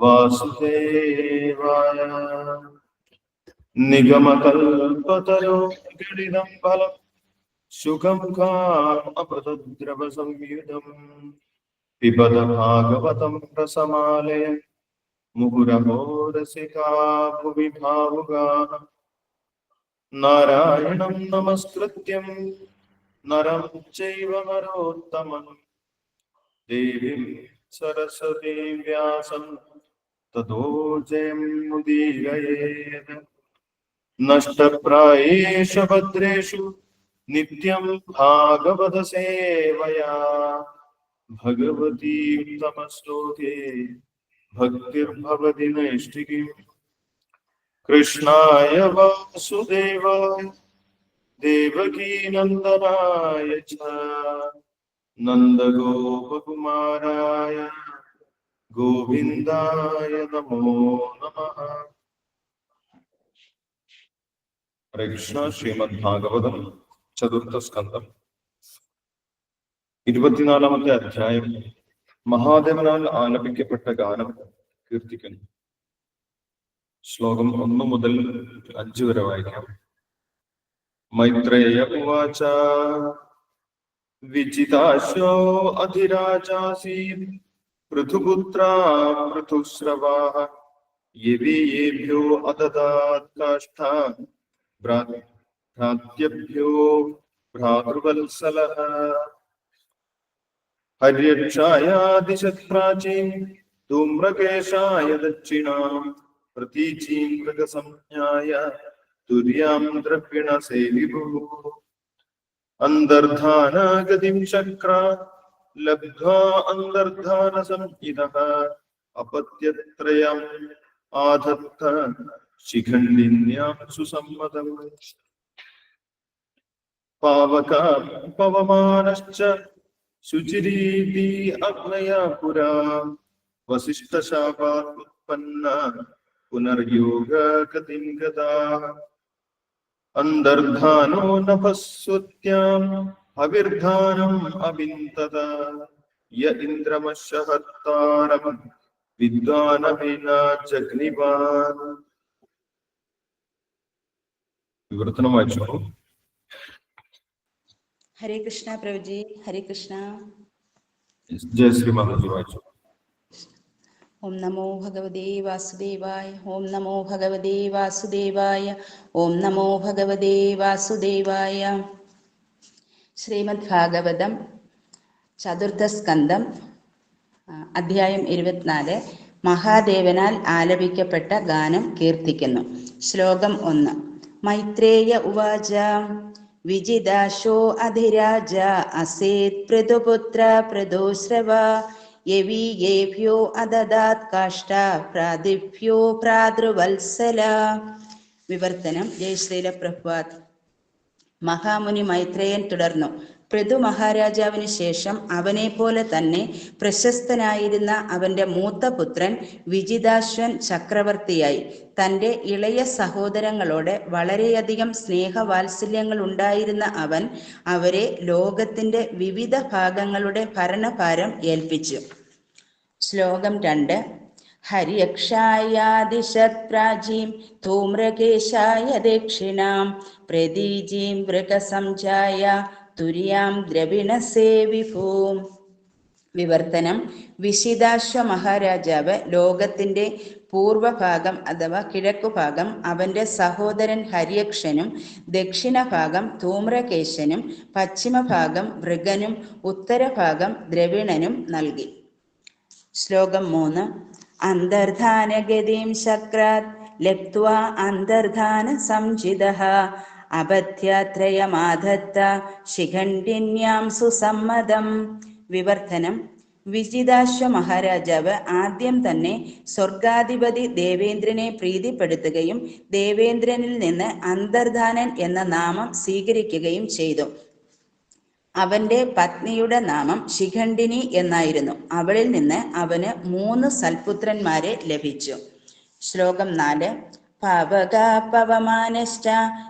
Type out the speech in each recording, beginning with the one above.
वासुदेवाय। निगमकल्पतरोगणितं फलं सुखं कामपदद्रवसंयुधम् पिबद भागवतं रसमालय मुहुरमोदसिका भुवि भावुगा नारायणं नमस्कृत्यं, नरं चैव नरोत्तमं देवीं सरस्वती व्यासम् तदोजयमुदीरयेत् नष्टप्रायेष भद्रेषु नित्यं भागवतसेवया। भगवतीं तमस्तोके भक्तिर्भवति नैष्टिकीम् कृष्णाय वासुदेवाय देवकीनन्दनाय च। नन्दगोपकुमाराय। ഗോവിന്ദായ നമോ നമ. ഹരേ കൃഷ്ണ ശ്രീമദ് ഭാഗവതം ചതുർത്ഥ സ്കന്ധം ഇരുപത്തിനാലാമത്തെ അധ്യായം. മഹാദേവനാൽ ആലപിക്കപ്പെട്ട ഗാനം കീർത്തിക്കുന്നു. ശ്ലോകം ഒന്ന് മുതൽ അഞ്ചു വരെ വായിക്കാം. മൈത്രേയ ഉവാച. വിജിതാശോ അധിരാജാസീത് പൃഥുപുത്രാ പൃഥുശ്രവാः യവീയേഭ്യോ അദദാത് കാഷ്ഠാ ഭ്രാ- ഭ്രാത്യഭ്യോ ഭ്രാതൃവത്സലः ഹര്യക്ഷായാദിശത് പ്രാചീൻ ധൂമ്രകേശായ ദക്ഷിണാം പ്രതീചീം മൃഗസംജ്ഞായ തുര്യാം ദ്രവിണസേവിഭൂ അന്തർധാനാഗതിം ശക്ര ലബ്ധ്വാ അന്തർധാന സംഹിതഃ അപത്യത്രയം ആധത്ത ശിഖണ്ഡിന്യാം സുസമ്മതം പാവക പവമാനശ്ച ശുചിരീതി അഗ്നയാ പുരാ വസിഷ്ഠശാപാത് ഉത്പന്ന പുനർയോഗ ഗതിം ഗതാ അന്തർധാനോ നഭസ്വത്യാം അവിർധാനം അവിന്തത യ ഇന്ദ്രമശഹത്താരം വിദ്വാനവിന ജഗ്നിവാൻ വിവർത്തനം വായിച്ചു ഹരേ കൃഷ്ണ പ്രഭുജി ഹരേ കൃഷ്ണ ജയശ്രീ മാതാജി വായിച്ചു ഓം നമോ ഭഗവതേ വാസുദേവായ ഓം നമോ ഭഗവതേ വാസുദേവായ ഓം നമോ ഭഗവതേ വാസുദേവായ ശ്രീമദ് ഭാഗവതം ചതുർത്ഥ സ്കന്ധം അധ്യായം ഇരുപത്തിനാല് മഹാദേവനാൽ ആലപിക്കപ്പെട്ട ഗാനം കീർത്തിക്കുന്നു. ശ്ലോകം ഒന്ന്. മൈത്രേയ ഉവാച വിജിതാശോ അധിരാജ അസേത് പൃഥുപുത്ര പൃഥുശ്രവ യവീയേഭ്യോ അദദാത് കാഷ്ട പ്രാതിഭ്യോ പ്രാതൃവത്സല. വിവർത്തനം. ജയശ്രീല പ്രഭ്വാത് മഹാമുനി മൈത്രേയൻ തുടർന്നു. പൃഥു മഹാരാജാവിന് ശേഷം അവനെ പോലെ തന്നെ പ്രശസ്തനായിരുന്ന അവന്റെ മൂത്ത പുത്രൻ വിജിതാശ്വൻ ചക്രവർത്തിയായി. തന്റെ ഇളയ സഹോദരങ്ങളോട് വളരെയധികം സ്നേഹവാത്സല്യങ്ങൾ ഉണ്ടായിരുന്ന അവൻ അവരെ ലോകത്തിന്റെ വിവിധ ഭാഗങ്ങളുടെ ഭരണഭാരം ഏൽപ്പിച്ചു. ശ്ലോകം രണ്ട്. ഹര്യക്ഷായാദിശത് പ്രാചീം ധൂമ്രകേശായ ദക്ഷിണാം പ്രതീജീം മൃഗസംജായ തുര്യാം ദ്രവിണസേവിഭൂം. വിവർത്തനം. വിശിതാശ്വ മഹാരാജാവ് ലോകത്തിന്റെ പൂർവഭാഗം അഥവാ കിഴക്കുഭാഗം അവന്റെ സഹോദരൻ ഹരിയക്ഷനും ദക്ഷിണഭാഗം ധൂമ്രകേശനും പശ്ചിമഭാഗം മൃഗനും ഉത്തരഭാഗം ദ്രവിണനും നൽകി. ശ്ലോകം മൂന്ന്. അന്തർധാനഗതിം ശക്രാത് ലക്വാ അന്തർധാന സംജിത. അപഥ്യത്രയമാധത്ത ശിഖണ്ഡിന്യാം സുസമ്മതം. വിവർത്തനം. വിജിതാശ്വ മഹാരാജാവ് ആദ്യം തന്നെ സ്വർഗാധിപതി ദേവേന്ദ്രനെ പ്രീതിപ്പെടുത്തുകയും ദേവേന്ദ്രനിൽ നിന്ന് അന്തർധാനൻ എന്ന നാമം സ്വീകരിക്കുകയും ചെയ്തു. അവന്റെ പത്നിയുടെ നാമം ശിഖണ്ഡിനി എന്നായിരുന്നു. അവളിൽ നിന്ന് അവന് മൂന്ന് സൽപുത്രന്മാരെ ലഭിച്ചു. ശ്ലോകം നാല്. പവക പവമാനശ്ച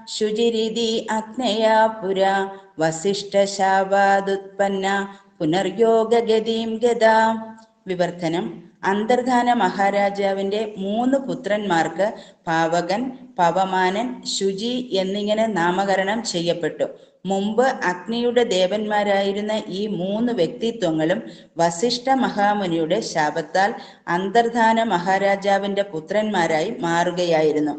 ശുചിരിതി അഗ്നയാ പുര വസിഷ്ഠശാവാദുത്പന്ന പുനർയോഗഗതിം ഗതാ. വിവർത്തനം. അന്തർധാന മഹാരാജാവിന്റെ മൂന്ന് പുത്രന്മാർക്ക് പാവകൻ പവമാനൻ ശുചി എന്നിങ്ങനെ നാമകരണം ചെയ്യപ്പെട്ടു. മുമ്പ് അഗ്നിയുടെ ദേവന്മാരായിരുന്ന ഈ മൂന്ന് വ്യക്തിത്വങ്ങളും വസിഷ്ഠ മഹാമുനിയുടെ ശാപത്താൽ അന്തർധാന മഹാരാജാവിന്റെ പുത്രന്മാരായി മാറുകയായിരുന്നു.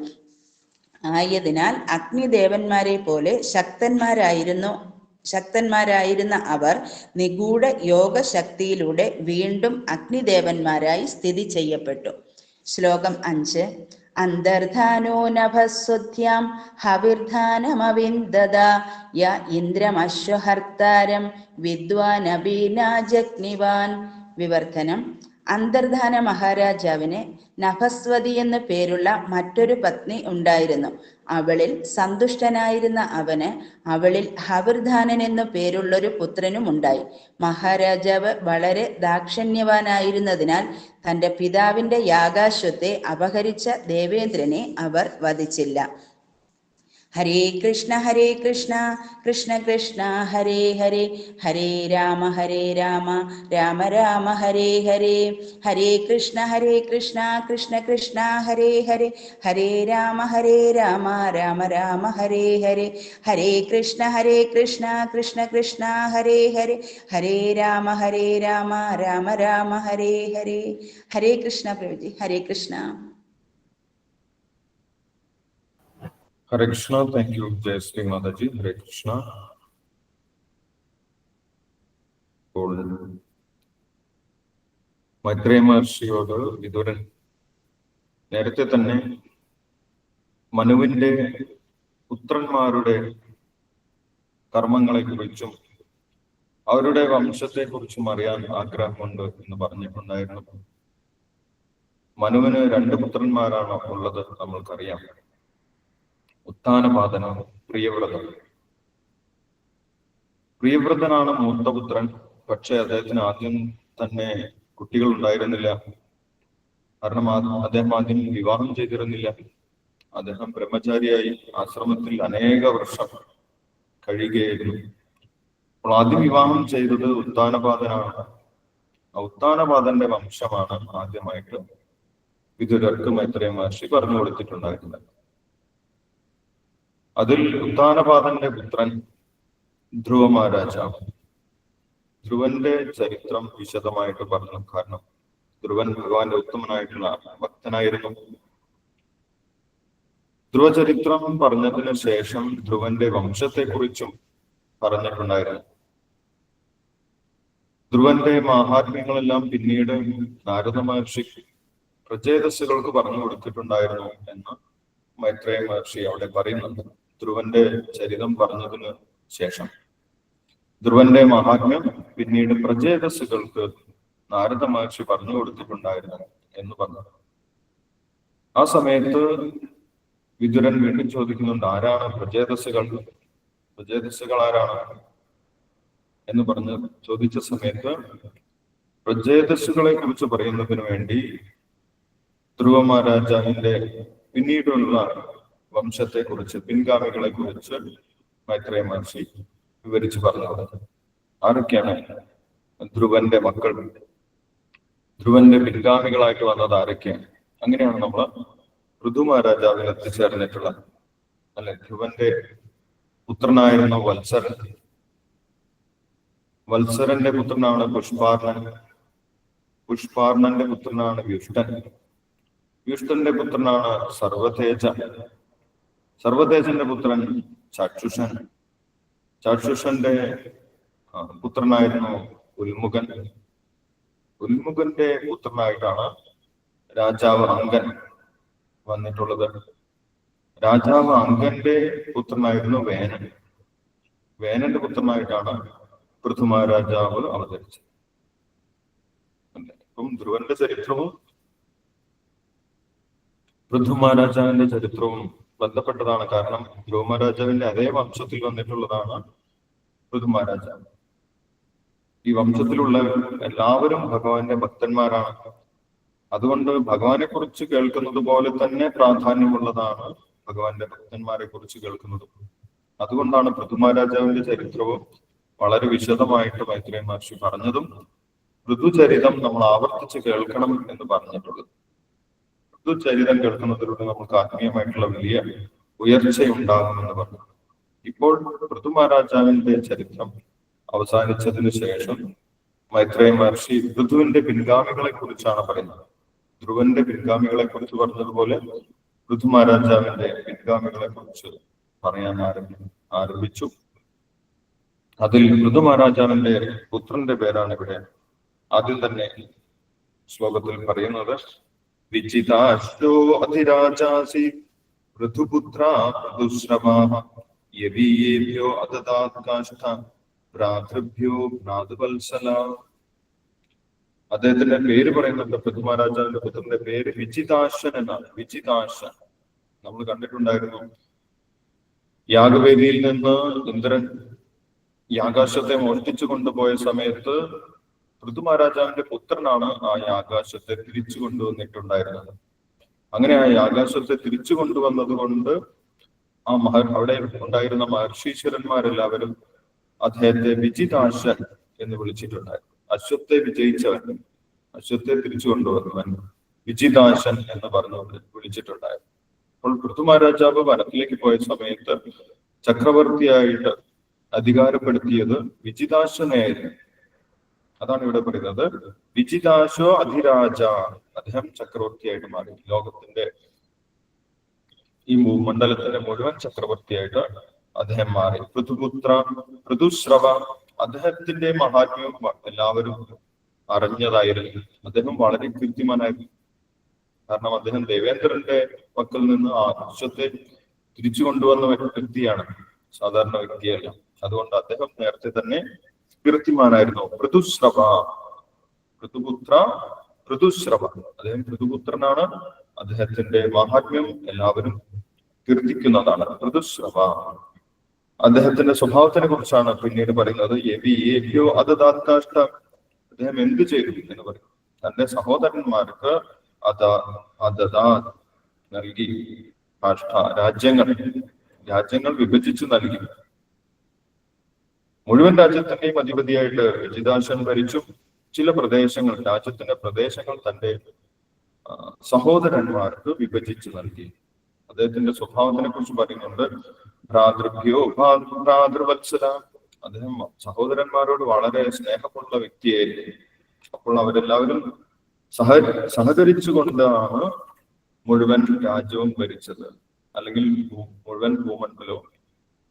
ആയതിനാൽ അഗ്നിദേവന്മാരെ പോലെ ശക്തന്മാരായിരുന്നു ശക്തന്മാരായിരുന്ന അവർ നിഗൂഢ യോഗശക്തിയിലൂടെ വീണ്ടും അഗ്നിദേവന്മാരായി സ്ഥിതി ചെയ്യപ്പെട്ടു. ശ്ലോകം അഞ്ച്. അന്തർധാനോ നഭസ്വധ്യാം ഹവിർധാനമവിന്ദത. യ ഇന്ദ്രമശ്വഹർത്താരം വിദ്വാനബീനാജഗ്നിവാൻ. വിവർത്തനം അന്തർധാന മഹാരാജാവിന് നഭസ്വതി എന്ന് പേരുള്ള മറ്റൊരു പത്നി ഉണ്ടായിരുന്നു. അവളിൽ സന്തുഷ്ടനായിരുന്ന അവന് അവളിൽ ഹവിർധാനൻ എന്നു പേരുള്ളൊരു പുത്രനും ഉണ്ടായി. മഹാരാജാവ് വളരെ ദാക്ഷണ്യവാനായിരുന്നതിനാൽ തന്റെ പിതാവിന്റെ യാഗാശ്വത്തെ അപഹരിച്ച ദേവേന്ദ്രനെ അവർ വധിച്ചില്ല. ഹരേ കൃഷ്ണ ഹരേ കൃഷ്ണ കൃഷ്ണ കൃഷ്ണ ഹരേ ഹരേ. ഹരേ രാമ ഹരേ രാമ രാമ രാമ ഹരേ ഹരേ. ഹരേ കൃഷ്ണ ഹരേ കൃഷ്ണ കൃഷ്ണ കൃഷ്ണ ഹരേ ഹരേ. ഹരേ രാമ ഹരേ രാമ രാമ രാമ ഹരേ ഹരേ. ഹരേ കൃഷ്ണ ഹരേ കൃഷ്ണ കൃഷ്ണ കൃഷ്ണ ഹരേ ഹരേ. ഹരേ രാമ ഹരേ രാമ രാമ രാമ ഹരേ ഹരേ. ഹരേ കൃഷ്ണ പ്രവിജി ഹരേ കൃഷ്ണ. ഹരേ കൃഷ്ണ താങ്ക് യു ജയശ്രീ മാതാജി ഹരേ കൃഷ്ണ വിതുരൻ നേരത്തെ തന്നെ മനുവിന്റെ പുത്രന്മാരുടെ കർമ്മങ്ങളെ കുറിച്ചും അവരുടെ വംശത്തെ കുറിച്ചും അറിയാൻ ആഗ്രഹമുണ്ട് എന്ന് പറഞ്ഞിട്ടുണ്ടായിരുന്നു. മനുവിന് രണ്ട് പുത്രന്മാരാണ് ഉള്ളത് നമ്മൾക്കറിയാം. ഉത്ഥാനപാതനം പ്രിയവ്രതൻ. പ്രിയവ്രതനാണ് മൂത്തപുത്രൻ. പക്ഷെ അദ്ദേഹത്തിന് ആദ്യം തന്നെ കുട്ടികൾ ഉണ്ടായിരുന്നില്ല. കാരണം അദ്ദേഹം ആദ്യം വിവാഹം ചെയ്തിരുന്നില്ല. അദ്ദേഹം ബ്രഹ്മചാരിയായി ആശ്രമത്തിൽ അനേക വർഷം കഴിയുകയായിരുന്നു. അപ്പോൾ ആദ്യം വിവാഹം ചെയ്തത് ഉത്താനപാതനാണ് ആ ഉത്ഥാനപാതന്റെ വംശമാണ് ആദ്യമായിട്ട് വിദുരർക്ക് മൈത്രേയ മഹർഷി പറഞ്ഞു കൊടുത്തിട്ടുണ്ടായിരുന്നത്. അതിൽ ഉത്താനപാദന്റെ പുത്രൻ ധ്രുവ മഹാരാജാവ് ധ്രുവന്റെ ചരിത്രം വിശദമായിട്ട് പറഞ്ഞു കാരണം ധ്രുവൻ ഭഗവാന്റെ ഉത്തമനായിട്ടുള്ള ഭക്തനായിരുന്നു. ധ്രുവചരിത്രം പറഞ്ഞതിന് ശേഷം ധ്രുവന്റെ വംശത്തെക്കുറിച്ചും പറഞ്ഞിട്ടുണ്ടായിരുന്നു. ധ്രുവന്റെ മഹാത്മ്യങ്ങളെല്ലാം പിന്നീട് നാരദ മഹർഷി പ്രചേതസ്സുകൾക്ക് പറഞ്ഞു കൊടുത്തിട്ടുണ്ടായിരുന്നു എന്ന് മൈത്രേയ മഹർഷി അവിടെ പറയുന്നുണ്ട്. ധ്രുവന്റെ ചരിതം പറഞ്ഞതിന് ശേഷം. ധ്രുവന്റെ മഹാത്മ്യം പിന്നീട് പ്രചേതസ്സുകൾക്ക് നാരദ മഹർഷി പറഞ്ഞു കൊടുത്തിട്ടുണ്ടായിരുന്നു എന്ന് പറഞ്ഞു ആ സമയത്ത് വിതുരൻ വീണ്ടും ചോദിക്കുന്നുണ്ട് ആരാണ് പ്രചേതസ്സുകൾ? പ്രചേതസ്സുകൾ ആരാണ്? എന്ന് പറഞ്ഞ് ചോദിച്ച സമയത്ത് പ്രചേതസ്സുകളെ കുറിച്ച് പറയുന്നതിന് വേണ്ടി ധ്രുവ മഹാരാജാവിന്റെ പിന്നീടുള്ള വംശത്തെ കുറിച്ച് പിൻഗാമികളെ കുറിച്ച് മൈത്രേയ മഹർഷി വിവരിച്ചു പറഞ്ഞത്. ആരൊക്കെയാണ് ധ്രുവന്റെ മക്കൾ? ധ്രുവന്റെ പിൻഗാമികളായിട്ട് വന്നത് ആരൊക്കെയാണ്? അങ്ങനെയാണ് നമ്മൾ ഋതു മഹാരാജാവിൽ എത്തിച്ചേർന്നിട്ടുള്ളത് അല്ലെ ധ്രുവന്റെ പുത്രനായിരുന്ന വത്സരൻ. വത്സരന്റെ പുത്രനാണ് പുഷ്പാർണൻ. പുഷ്പാർണന്റെ പുത്രനാണ് വ്യുഷ്ടൻ. വ്യുഷ്ടന്റെ പുത്രനാണ് സർവതേജ. സർവതേജന്റെ പുത്രൻ ചാക്ഷുഷൻ. ചാക്ഷുഷന്റെ പുത്രനായിരുന്നു ഉൽമുഖൻ. ഉൽമുഖന്റെ പുത്രനായിട്ടാണ് രാജാവ് അങ്കൻ വന്നിട്ടുള്ളത്. രാജാവ് അങ്കന്റെ പുത്രനായിരുന്നു വേനൻ. വേനന്റെ പുത്രനായിട്ടാണ് പൃഥുമാ രാജാവ് അവതരിച്ചത്? അപ്പം ധ്രുവന്റെ ചരിത്രവും പൃഥുമഹാരാജാവിന്റെ ചരിത്രവും ബന്ധപ്പെട്ടതാണ്. കാരണം ധ്രുവമഹാരാജാവിന്റെ അതേ വംശത്തിൽ വന്നിട്ടുള്ളതാണ് പൃഥുമഹാരാജാവ് ഈ വംശത്തിലുള്ള എല്ലാവരും ഭഗവാന്റെ ഭക്തന്മാരാണ്. അതുകൊണ്ട് ഭഗവാനെ കുറിച്ച് കേൾക്കുന്നത് പോലെ തന്നെ പ്രാധാന്യമുള്ളതാണ് ഭഗവാന്റെ ഭക്തന്മാരെ കുറിച്ച് കേൾക്കുന്നത്. അതുകൊണ്ടാണ് പൃഥുമഹാരാജാവിന്റെ ചരിത്രവും വളരെ വിശദമായിട്ട് മൈത്രേയ മഹർഷി പറഞ്ഞതും ഋതുചരിതം നമ്മൾ ആവർത്തിച്ച് കേൾക്കണം എന്ന് പറഞ്ഞിട്ടുള്ളത്. ഋതുചരിതം കേൾക്കുന്നതിലൂടെ നമുക്ക് ആത്മീയമായിട്ടുള്ള വലിയ ഉയർച്ചയുണ്ടാകുമെന്ന് പറഞ്ഞു. ഇപ്പോൾ ഋതു മഹാരാജാവിന്റെ ചരിത്രം അവസാനിച്ചതിന് ശേഷം മൈത്രേയ മഹർഷി ഋതുവിന്റെ പിൻഗാമികളെ കുറിച്ചാണ് പറയുന്നത്. ധ്രുവന്റെ പിൻഗാമികളെ കുറിച്ച് പറഞ്ഞതുപോലെ ഋതു മഹാരാജാവിന്റെ പിൻഗാമികളെ കുറിച്ച് പറയാൻ ആരംഭി ആരംഭിച്ചു. അതിൽ ഋതു മഹാരാജാവിന്റെ പുത്രന്റെ പേരാണ് ഇവിടെ ആദ്യം തന്നെ ശ്ലോകത്തിൽ പറയുന്നത്. വിജിതാശ്രോ अधिराजासि पृथुपुत्रा पृथुश्रवाः यवीयेभ्यो अददात् काष्ठ ഭ്രാതൃഭ്യോ ഭ്രാതുവത്സല അദ്ദേഹത്തിന്റെ പേര് പറയുന്നുണ്ട് പൃഥു മഹാരാജാവിന്റെ പുത്രന്റെ പേര് വിചിതാശൻ എന്നാണ്. വിചിതാശൻ നമ്മൾ കണ്ടിട്ടുണ്ടായിരുന്നു. യാഗവേദിയിൽ നിന്ന് ഇന്ദ്രൻ യാകാശത്തെ മോഷ്ടിച്ചു കൊണ്ടുപോയ സമയത്ത് ഋതു മഹാരാജാവിന്റെ പുത്രനാണ് ആ ആകാശത്തെ തിരിച്ചു കൊണ്ടുവന്നിട്ടുണ്ടായിരുന്നത് അങ്ങനെ ആ ആകാശത്തെ തിരിച്ചു കൊണ്ടുവന്നത് കൊണ്ട് ആ മഹർ അവിടെ ഉണ്ടായിരുന്ന മഹർഷീശ്വരന്മാരെല്ലാവരും അദ്ദേഹത്തെ വിജിതാശൻ എന്ന് വിളിച്ചിട്ടുണ്ടായിരുന്നു. അശ്വത്തെ വിജയിച്ചവൻ അശ്വത്തെ തിരിച്ചു കൊണ്ടുവന്നവൻ വിജിതാശൻ എന്ന് പറഞ്ഞു വിളിച്ചിട്ടുണ്ടായിരുന്നു. അപ്പോൾ പൃഥു മഹാരാജാവ് വനത്തിലേക്ക് പോയ സമയത്ത് ചക്രവർത്തിയായിട്ട് അധികാരപ്പെടുത്തിയത് വിജിതാശനായിരുന്നു അതാണ് ഇവിടെ പറയുന്നത്. വിജിതാശോ അധിരാജ. അദ്ദേഹം ചക്രവർത്തിയായിട്ട് മാറി. ലോകത്തിന്റെ ഈ മണ്ഡലത്തിന്റെ മുഴുവൻ ചക്രവർത്തിയായിട്ട് അദ്ദേഹം മാറി. പൃഥുപുത്ര പൃഥുശ്രവ അദ്ദേഹത്തിന്റെ മഹാത്മ്യം എല്ലാവരും അറിഞ്ഞതായിരുന്നു. അദ്ദേഹം വളരെ കീർത്തിമാനായിരുന്നു കാരണം അദ്ദേഹം ദേവേന്ദ്രന്റെ പക്കൽ നിന്ന് ആ വിശ്വത്തെ തിരിച്ചു കൊണ്ടുവന്ന വ്യക്തിയാണ്. സാധാരണ വ്യക്തിയല്ല. അതുകൊണ്ട് അദ്ദേഹം നേരത്തെ തന്നെ കീർത്തിമാനായിരുന്നു ഋതുശ്രവ ഋതുപുത്ര ഋതുശ്രവ അദ്ദേഹം ഋതുപുത്രനാണ് അദ്ദേഹത്തിന്റെ മഹാത്മ്യം എല്ലാവരും കീർത്തിക്കുന്നതാണ് ഋതുശ്രവ അദ്ദേഹത്തിന്റെ സ്വഭാവത്തിനെ കുറിച്ചാണ് പിന്നീട് പറയുന്നത്. എവി അത് ദാത്താഷ്ട അദ്ദേഹം എന്ത് ചെയ്തു എന്ന് പറയും. തന്റെ സഹോദരന്മാർക്ക് അത അതദാ നൽകി. രാജ്യങ്ങൾ. രാജ്യങ്ങൾ വിഭജിച്ചു നൽകി. മുഴുവൻ രാജ്യത്തിന്റെയും അധിപതിയായിട്ട് വിജിതാശൻ ഭരിച്ചു ചില പ്രദേശങ്ങൾ രാജ്യത്തിന്റെ പ്രദേശങ്ങൾ തന്റെ സഹോദരന്മാർക്ക് വിഭജിച്ചു നൽകി. അദ്ദേഹത്തിന്റെ സ്വഭാവത്തിനെ കുറിച്ച് പറയുന്നുണ്ട് ഭ്രാതൃഭ്യോ ഭ്രാതൃവത്സല. അദ്ദേഹം സഹോദരന്മാരോട് വളരെ സ്നേഹമുള്ള വ്യക്തിയായിരുന്നു അപ്പോൾ അവരെല്ലാവരും സഹ സഹകരിച്ചുകൊണ്ടാണ് മുഴുവൻ രാജ്യവും ഭരിച്ചത്. അല്ലെങ്കിൽ മുഴുവൻ ഭൂമണ്ഡലവും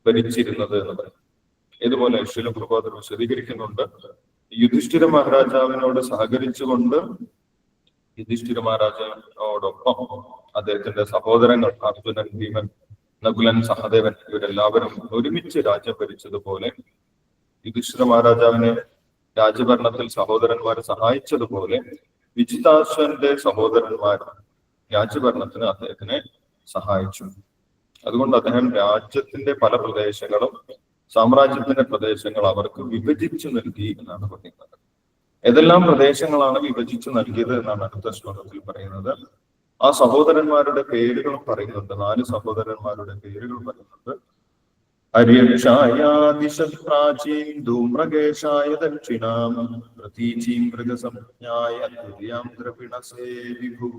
ഭരിച്ചിരുന്നത് എന്ന് പറയും. ഇതുപോലെ ശിലപ്രഭാതർ വിശദീകരിക്കുന്നുണ്ട്. യുധിഷ്ഠിര മഹാരാജാവിനോട് സഹകരിച്ചുകൊണ്ട് യുധിഷ്ഠിര മഹാരാജാവിനോടൊപ്പം അദ്ദേഹത്തിന്റെ സഹോദരങ്ങൾ അർജുനൻ ഭീമൻ നകുലൻ സഹദേവൻ ഇവരെല്ലാവരും ഒരുമിച്ച് രാജ്യം ഭരിച്ചതുപോലെ യുധിഷ്ഠിര മഹാരാജാവിനെ രാജ്യഭരണത്തിൽ സഹോദരന്മാരെ സഹായിച്ചതുപോലെ വിജിതാശ്വന്റെ സഹോദരന്മാർ രാജ്യഭരണത്തിന് അദ്ദേഹത്തിനെ സഹായിച്ചു. അതുകൊണ്ട് അദ്ദേഹം രാജ്യത്തിന്റെ പല പ്രദേശങ്ങളും സാമ്രാജ്യത്തിന്റെ പ്രദേശങ്ങൾ അവർക്ക് വിഭജിച്ചു നൽകി എന്നാണ് പറയുന്നത് ഏതെല്ലാം പ്രദേശങ്ങളാണ് വിഭജിച്ചു നൽകിയത് എന്നാണ് അടുത്ത ശ്ലോകത്തിൽ പറയുന്നത്. ആ സഹോദരന്മാരുടെ പേരുകൾ പറയുന്നുണ്ട്. നാല് സഹോദരന്മാരുടെ പേരുകൾ പറയുന്നുണ്ട്. ഹര്യക്ഷായാദിശ പ്രാചീം ധൂമ്രകേശായ ദക്ഷിണാം പ്രതീചീം മൃഗസംജ്ഞായ തുര്യാം ദ്രവിണസേ വിഭു.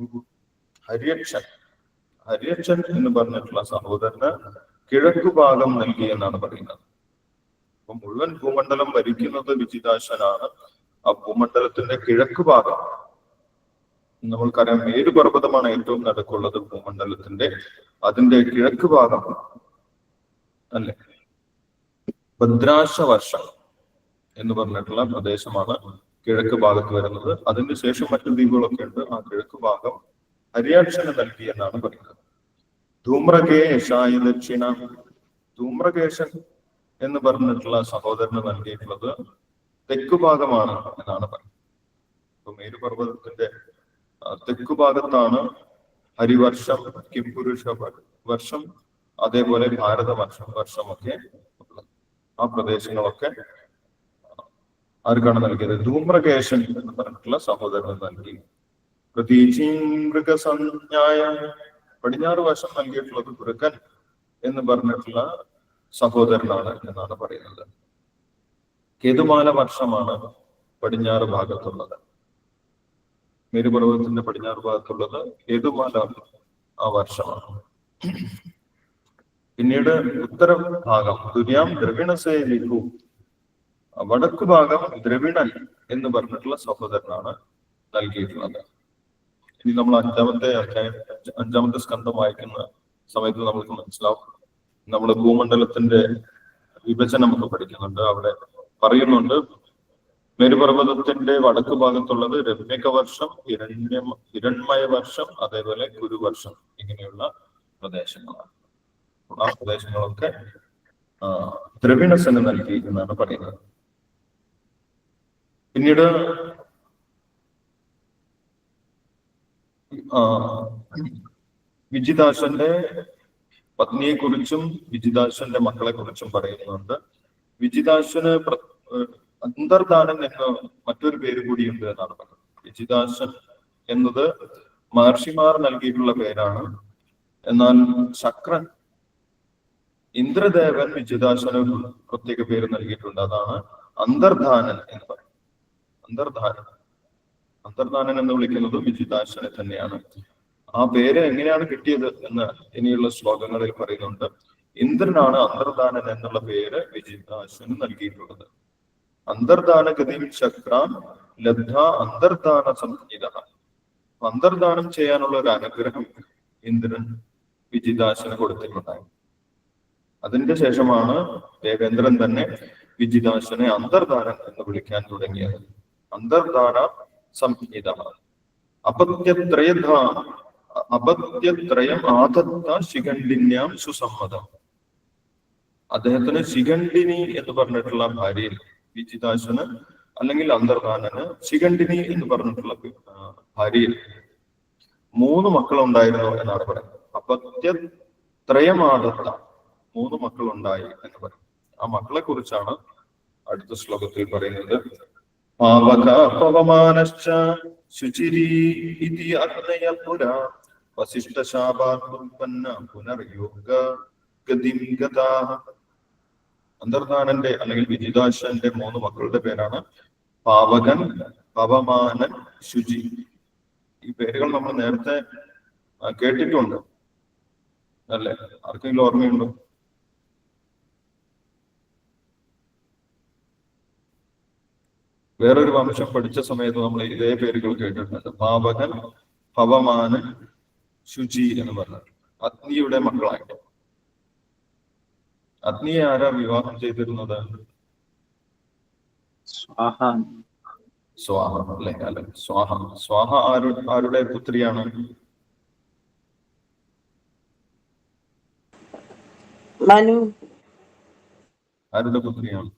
എന്ന് പറഞ്ഞിട്ടുള്ള സഹോദരന് കിഴക്കു ഭാഗം നൽകി എന്നാണ് പറയുന്നത്. അപ്പൊ മുഴുവൻ ഭൂമണ്ഡലം ഭരിക്കുന്നത് വിജിതാശനാണ്. ആ ഭൂമണ്ഡലത്തിന്റെ കിഴക്ക് ഭാഗം. നമ്മൾക്കറിയാം മേരു പർവതമാണ് ഏറ്റവും നടുക്കുള്ളത് ഭൂമണ്ഡലത്തിന്റെ. അതിന്റെ കിഴക്ക് ഭാഗം അല്ലെ? ഭദ്രാശ വർഷം എന്ന് പറഞ്ഞിട്ടുള്ള പ്രദേശമാണ് കിഴക്ക് ഭാഗത്ത് വരുന്നത്. അതിന് ശേഷം മറ്റു ദ്വീപുകളൊക്കെ ഉണ്ട്. ആ കിഴക്ക് ഭാഗം ഹരിയാക്ഷന് നൽകി എന്നാണ് പറയുന്നത്. ധൂമ്രകേശായ ദക്ഷിണ. ധൂമ്രകേശൻ എന്ന് പറഞ്ഞിട്ടുള്ള സഹോദരന് നൽകിയിട്ടുള്ളത് തെക്കു ഭാഗമാണ് എന്നാണ് പറയുന്നത്. അപ്പൊ മേരുപർവതത്തിന്റെ തെക്കുഭാഗത്താണ് തെക്കു ഭാഗത്താണ് ഹരിവർഷം കിംപുരുഷ വർഷം അതേപോലെ ഭാരതവർഷം വർഷമൊക്കെ ആ പ്രദേശങ്ങളൊക്കെ ആർക്കാണ് നൽകിയത്? ധൂമ്രകേശൻ എന്ന് പറഞ്ഞിട്ടുള്ള സഹോദരന് നൽകി. പ്രതീചീം മൃഗസഞ്ജായ പടിഞ്ഞാറ് വശം നൽകിയിട്ടുള്ളത് കുരുക്കൻ എന്ന് പറഞ്ഞിട്ടുള്ള സഹോദരനാണ് എന്നാണ് പറയുന്നത്. കേതുമാല വർഷമാണ് പടിഞ്ഞാറ് ഭാഗത്തുള്ളത്. മേരുപർവതത്തിന്റെ പടിഞ്ഞാറ് ഭാഗത്തുള്ളത് കേതുമാല ആ വർഷമാണ്. പിന്നീട് ഉത്തര ഭാഗം ദുര്യാം ദ്രവിണസേ ലിഖു. വടക്കു ഭാഗം ദ്രവിണൻ എന്ന് പറഞ്ഞിട്ടുള്ള സഹോദരനാണ് നൽകിയിട്ടുള്ളത്. ഇനി നമ്മൾ അഞ്ചാമത്തെ അഞ്ചാമത്തെ സ്കന്ധം വായിക്കുന്ന സമയത്ത് നമുക്ക് മനസ്സിലാവും. നമ്മൾ ഭൂമണ്ഡലത്തിന്റെ വിഭജനം ഒക്കെ പഠിക്കുന്നുണ്ട്. അവിടെ പറയുന്നുണ്ട് മേരുപർവതത്തിന്റെ വടക്ക് ഭാഗത്തുള്ളത് രമ്യക വർഷം ഇരണ്യ ഹിരൺമയ വർഷം അതേപോലെ കുരുവർഷം ഇങ്ങനെയുള്ള പ്രദേശങ്ങളാണ്. ആ പ്രദേശങ്ങളൊക്കെ ദ്രവിണസന് നൽകി എന്നാണ് പറയുന്നത്. പിന്നീട് വിജിതാശന്റെ പത്നിയെ കുറിച്ചും വിജിതാശ്വന്റെ മക്കളെ കുറിച്ചും പറയുന്നുണ്ട്. വിജിതാശ്വന് അന്തർദാനൻ എന്ന മറ്റൊരു പേര് കൂടിയുണ്ട് എന്നാണ് പറയുന്നത് വിജിതാശ്വൻ എന്നത് മഹർഷിമാർ നൽകിയിട്ടുള്ള പേരാണ്. എന്നാൽ ശക്രൻ ഇന്ദ്രദേവൻ വിജിതാശ്വന് പ്രത്യേക പേര് നൽകിയിട്ടുണ്ട്. അതാണ് അന്തർധാനൻ എന്ന് പറയുന്നത്. അന്തർധാനൻ അന്തർധാനൻ എന്ന് വിളിക്കുന്നത് വിജിതാശ്വനെ തന്നെയാണ്. ആ പേര് എങ്ങനെയാണ് കിട്ടിയത് എന്ന് ഇനിയുള്ള ശ്ലോകങ്ങളിൽ പറയുന്നുണ്ട്. ഇന്ദ്രനാണ് അന്തർദാനൻ എന്നുള്ള പേര് വിജയദാശന് നൽകിയിട്ടുള്ളത്. അന്തർദാന ഗതിം ചക്രാൻ ലബ്ധ അന്തർദാന സംഹിത. അന്തർദാനം ചെയ്യാനുള്ള ഒരു അനുഗ്രഹം ഇന്ദ്രൻ വിജിതാശന് കൊടുത്തിട്ടുണ്ടായി. അതിന്റെ ശേഷമാണ് ദേവേന്ദ്രൻ തന്നെ വിജിതാശനെ അന്തർദാനം എന്ന് വിളിക്കാൻ തുടങ്ങിയത്. അന്തർദാന സംഹിത. അപത്യത്രയധ അപത്യത്രയം ആദത്ത ശിഖണ്ഡിന്യാം സുസമ്മതം. അദ്ദേഹത്തിന് ശിഖണ്ഡിനി എന്ന് പറഞ്ഞിട്ടുള്ള ഭാര്യ വിജിതാശന് അല്ലെങ്കിൽ അന്തർദാനന് ശിഖണ്ഡിനി എന്ന് പറഞ്ഞിട്ടുള്ള ഭാര്യയിൽ മൂന്ന് മക്കളുണ്ടായിരുന്നു എന്നാണ് പറയുന്നത്. അപത്യത്രയമാദത്ത മൂന്ന് മക്കളുണ്ടായി എന്ന് പറയും. ആ മക്കളെ കുറിച്ചാണ് അടുത്ത ശ്ലോകത്തിൽ പറയുന്നത്. പാവക പവമാനശ്ച ശുചിരീ ഇതി അഗ്നയ പുര വസിഷ്ഠശാപാത്മന്ന പുനർയോഗ അല്ലെങ്കിൽ വിജിതാശന്റെ മൂന്ന് മക്കളുടെ പേരാണ് പാവകൻ പവമാനൻ ശുചി. ഈ പേരുകൾ നമ്മൾ നേരത്തെ കേട്ടിട്ടുണ്ട്. അല്ലെ? ആർക്കെങ്കിലും ഓർമ്മയുണ്ടോ? വേറൊരു വംശം പഠിച്ച സമയത്ത് നമ്മൾ ഇതേ പേരുകൾ കേട്ടിട്ടുണ്ട്. പാവകൻ പവമാനൻ ശുചി എന്ന് പറഞ്ഞത്. അഗ്നിയുടെ മക്കളായിട്ട്. അഗ്നിയെ ആരാ വിവാഹം ചെയ്തിരുന്നത്? സ്വാഹ. സ്വാഹ അല്ലെ? അല്ലെ സ്വാഹ. സ്വാഹ ആരു ആരുടെ പുത്രിയാണ്? മനു. ആരുടെ പുത്രിയാണ്?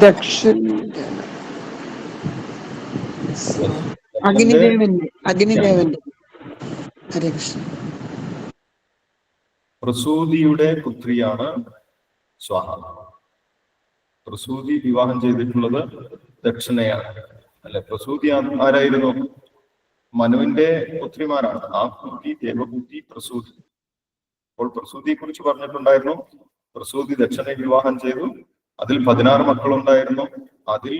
ദക്ഷൻ അഗ്നിദേവന്റെ അഗ്നിദേവന്റെ. ഹരേ കൃഷ്ണ. പ്രസൂതിയുടെ പുത്രിയാണ് സ്വാഹ. പ്രസൂതി വിവാഹം ചെയ്തിട്ടുള്ളത് ദക്ഷിണയാണ് അല്ലെ പ്രസൂതി ആരായിരുന്നു? മനുവിന്റെ പുത്രിമാരാണ്. ആ കുട്ടി ദേവകുട്ടി പ്രസൂതി. അപ്പോൾ പ്രസൂതിയെ കുറിച്ച് പറഞ്ഞിട്ടുണ്ടായിരുന്നു. പ്രസൂതി ദക്ഷനെ വിവാഹം ചെയ്തു. അതിൽ പതിനാറ് മക്കളുണ്ടായിരുന്നു. അതിൽ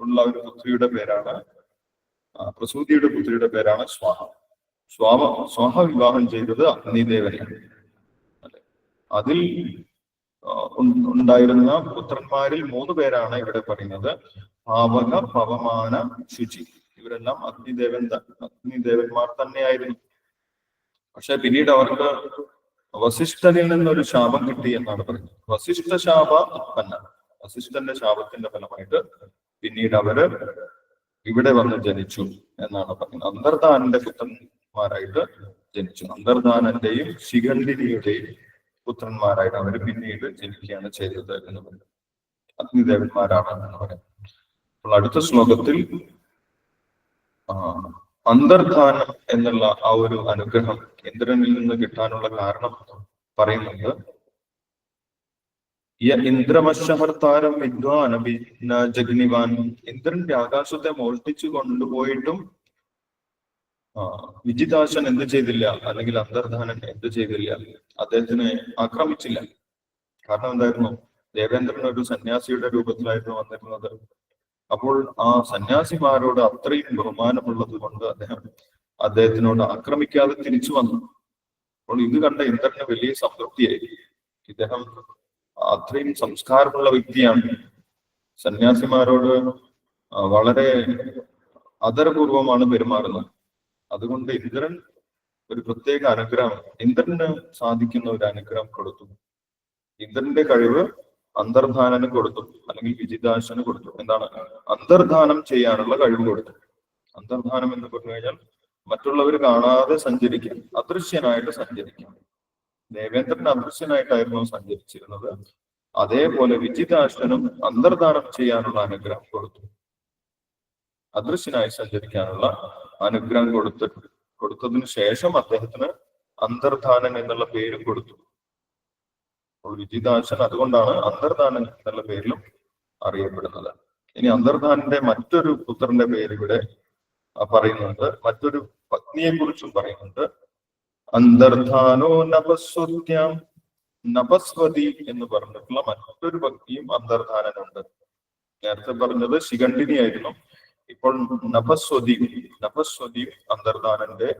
ഉള്ള ഒരു പുത്രിയുടെ പേരാണ് പ്രസൂതിയുടെ പുത്രിയുടെ പേരാണ് സ്വാഹ. സ്വാമ സ്വാഹ വിവാഹം ചെയ്തത് അഗ്നിദേവനെയാണ് അല്ലെ? അതിൽ ഉണ്ടായിരുന്ന പുത്രന്മാരിൽ മൂന്ന് പേരാണ് ഇവിടെ പറയുന്നത്. പാവക പവമാന ശുചി. ഇവരെല്ലാം അഗ്നിദേവൻ അഗ്നിദേവന്മാർ തന്നെയായിരുന്നു. പക്ഷെ പിന്നീട് അവർക്ക് വസിഷ്ഠനിൽ നിന്നൊരു ശാപം കിട്ടി എന്നാണ് പറയുന്നത്. വസിഷ്ഠ ശാപ ഉത്പന്ന. വസിഷ്ഠന്റെ ശാപത്തിന്റെ ഫലമായിട്ട് പിന്നീട് അവർ ഇവിടെ വന്ന് ജനിച്ചു എന്നാണ് പറയുന്നത്. അന്തർദാനന്റെ പുത്രന്മാരായിട്ട് ജനിച്ചു. അന്തർദാനന്റെയും ശിഖണ്ഡിനിയുടെയും പുത്രന്മാരായിട്ട് അവർ പിന്നീട് ജനിക്കുകയാണ് ചെയ്തത് എന്ന് പറയുന്നത്. അഗ്നിദേവന്മാരാണ് എന്ന് പറയുന്നത്. അപ്പോൾ അടുത്ത ശ്ലോകത്തിൽ അന്തർദാനം എന്നുള്ള ആ ഒരു അനുഗ്രഹം ഇന്ദ്രനിൽ നിന്ന് കിട്ടാനുള്ള കാരണം പറയുന്നുണ്ട് യ വിദ്വാന ജഗ്നിവാൻ. ഇന്ദ്രന്റെ ആകാശത്തെ മോഷ്ടിച്ചു കൊണ്ടുപോയിട്ടും വിജിതാശൻ എന്ത് ചെയ്തില്ല? അല്ലെങ്കിൽ അന്തർധാനൻ എന്ത് ചെയ്തില്ല? അദ്ദേഹത്തിനെ ആക്രമിച്ചില്ല. കാരണം എന്തായിരുന്നു? ദേവേന്ദ്രൻ ഒരു സന്യാസിയുടെ രൂപത്തിലായിരുന്നു വന്നിരുന്നത്. അപ്പോൾ ആ സന്യാസിമാരോട് അത്രയും ബഹുമാനമുള്ളത് കൊണ്ട് അദ്ദേഹം അദ്ദേഹത്തിനോട് ആക്രമിക്കാതെ തിരിച്ചു വന്നു. അപ്പോൾ ഇത് കണ്ട ഇന്ദ്രന് വലിയ സംതൃപ്തിയായി. ഇദ്ദേഹം അത്രയും സംസ്കാരമുള്ള വ്യക്തിയാണ്. സന്യാസിമാരോട് വളരെ ആദരപൂർവമാണ് പെരുമാറുന്നത്. അതുകൊണ്ട് ഇന്ദ്രൻ ഒരു പ്രത്യേക അനുഗ്രഹം ഇന്ദ്രന് സാധിക്കുന്ന ഒരു അനുഗ്രഹം കൊടുത്തു. ഇന്ദ്രന്റെ കഴിവ് അന്തർധാനന് കൊടുത്തു അല്ലെങ്കിൽ വിജിതാശന് കൊടുത്തു. എന്താണ്? അന്തർധാനം ചെയ്യാനുള്ള കഴിവ് കൊടുത്തു. അന്തർധാനം എന്ന് പറഞ്ഞു കഴിഞ്ഞാൽ മറ്റുള്ളവർ കാണാതെ സഞ്ചരിക്കാം അദൃശ്യനായിട്ട് സഞ്ചരിക്കാം ദേവേന്ദ്രൻ അദൃശ്യനായിട്ടായിരുന്നു സഞ്ചരിച്ചിരുന്നത്. അതേപോലെ വിജിതാശ്വനും അന്തർദാനം ചെയ്യാനുള്ള അനുഗ്രഹം കൊടുത്തു. അദൃശ്യനായി സഞ്ചരിക്കാനുള്ള അനുഗ്രഹം കൊടുത്ത് കൊടുത്തതിന് ശേഷം അദ്ദേഹത്തിന് അന്തർദാനം എന്നുള്ള പേര് കൊടുത്തു. വിജിതാശൻ അതുകൊണ്ടാണ് അന്തർദാനം എന്നുള്ള പേരിലും അറിയപ്പെടുന്നത്. ഇനി അന്തർദാനന്റെ മറ്റൊരു പുത്രന്റെ പേര് ഇവിടെ പറയുന്നുണ്ട്. മറ്റൊരു പത്നിയെ കുറിച്ചും പറയുന്നുണ്ട്. അന്തർധാനോ നപസ്വത്യം. നപസ്വതി എന്ന് പറഞ്ഞിട്ടുള്ള മറ്റൊരു ഭക്തിയും അന്തർധാനനുണ്ട്. നേരത്തെ പറഞ്ഞത് ശിഖണ്ഡിനി ആയിരുന്നു ഇപ്പോൾ നപസ്വതി നപസ്വതി അന്തർധാനന്റെ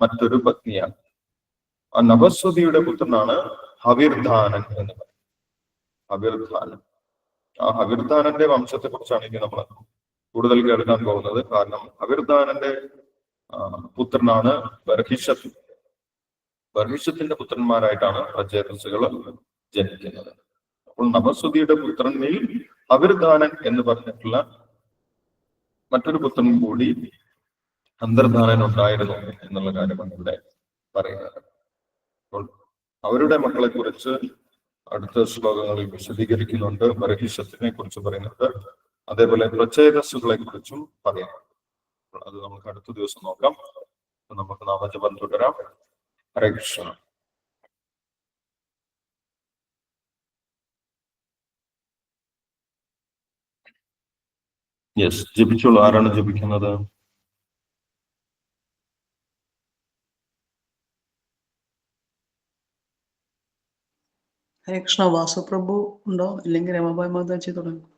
മറ്റൊരു ഭക്തിയാണ്. ആ നപസ്വതിയുടെ പുത്രനാണ് ഹവിർധാനൻ എന്ന് പറയുന്നത്. ഹവിർധാനൻ. ആ ഹവിർധാനന്റെ വംശത്തെ കുറിച്ചാണ് ഇനി നമ്മൾ കൂടുതൽ കേൾക്കാൻ പോകുന്നത്. കാരണം ഹവിർധാനന്റെ പുത്രനാണ് ബർഹിഷത്ത്. ബർഹിഷത്തിന്റെ പുത്രന്മാരായിട്ടാണ് പ്രചേതസ്സുകൾ ജനിക്കുന്നത്. അപ്പോൾ നമസ്വതിയുടെ പുത്രനിൽ അവിർദാനൻ എന്ന് പറഞ്ഞിട്ടുള്ള മറ്റൊരു പുത്രൻ കൂടി അന്തർദാനൻ ഉണ്ടായിരുന്നു എന്നുള്ള കാര്യമാണ് ഇവിടെ പറയുന്നത്. അപ്പോൾ അവരുടെ മക്കളെ കുറിച്ച് അടുത്ത ശ്ലോകങ്ങളിൽ വിശദീകരിക്കുന്നുണ്ട്. ബർഹിഷത്തിനെ കുറിച്ച് പറയുന്നുണ്ട്. അതേപോലെ പ്രചേതസ്സുകളെ കുറിച്ചും പറയുന്നുണ്ട് അത് നമുക്ക് അടുത്ത ദിവസം നോക്കാം. നമുക്ക് നാമജപം തുടരാം. ഹരേ കൃഷ്ണ യെസ് ജപിച്ചോളൂ. ആരാണ് ജപിക്കുന്നത്? ഹരേ കൃഷ്ണ വാസുപ്രഭു ഉണ്ടോ? ഇല്ലെങ്കിൽ രമാബായ് മാതാജി തുടങ്ങും.